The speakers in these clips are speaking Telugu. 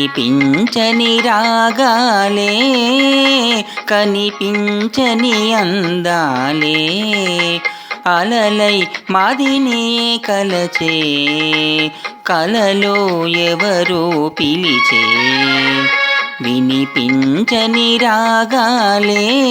కనిపించని రాగాలే కనిపించని అందాలే. అలలై మాదినే కలచే కలలో ఎవరో పిలిచే. వినిపించని రాగాలే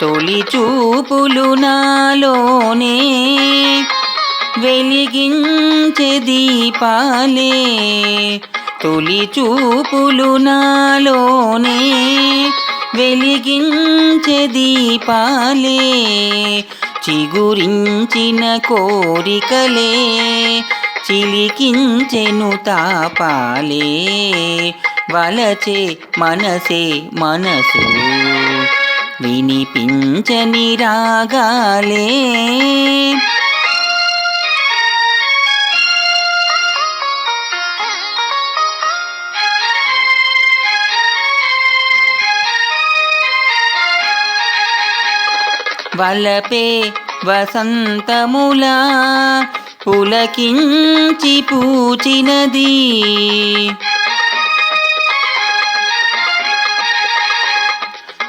తొలి చూపులు నాలోనే వెలిగించే దీపాలే. తొలి చూపులు నాలోనే వెలిగించే దీపాలే. చిగురించిన కోరికలే చిలికించెను తాపాలే. వలచే మనసే మనసు. వినిపించని రాగాలే. వలపే వసంతములా పులకించి పూచినది.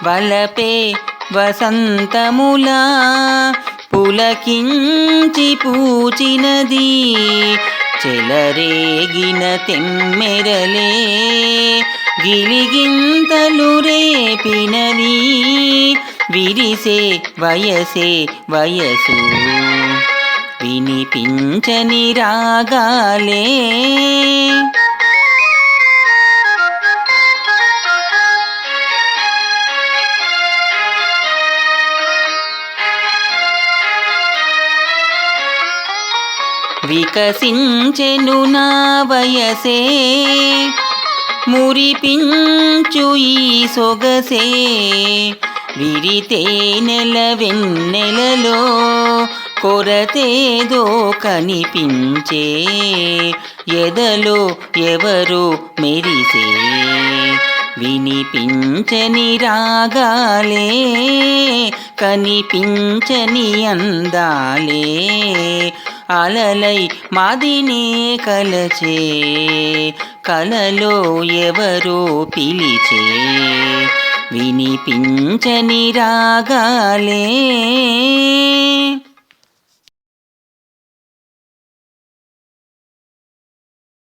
వలపే వసంతములా పులకించి పూచినది చెలరేగిన తెమ్మెరలే గిలిగింతలు రేపినది విరిసే వయసే వయసు వినిపించని రాగాలే వికసించెను నా వయసే. మురిపించు ఈ సొగసే. విరితే నెల వెన్నెలలో కొరతేదో కనిపించే. ఎదలో ఎవరు మెరిసే. వినిపించని రాగాలే కనిపించని అందాలే. అలలై మాదినే కలచే కలలో ఎవరో పిలిచే వినిపించని రాగాలే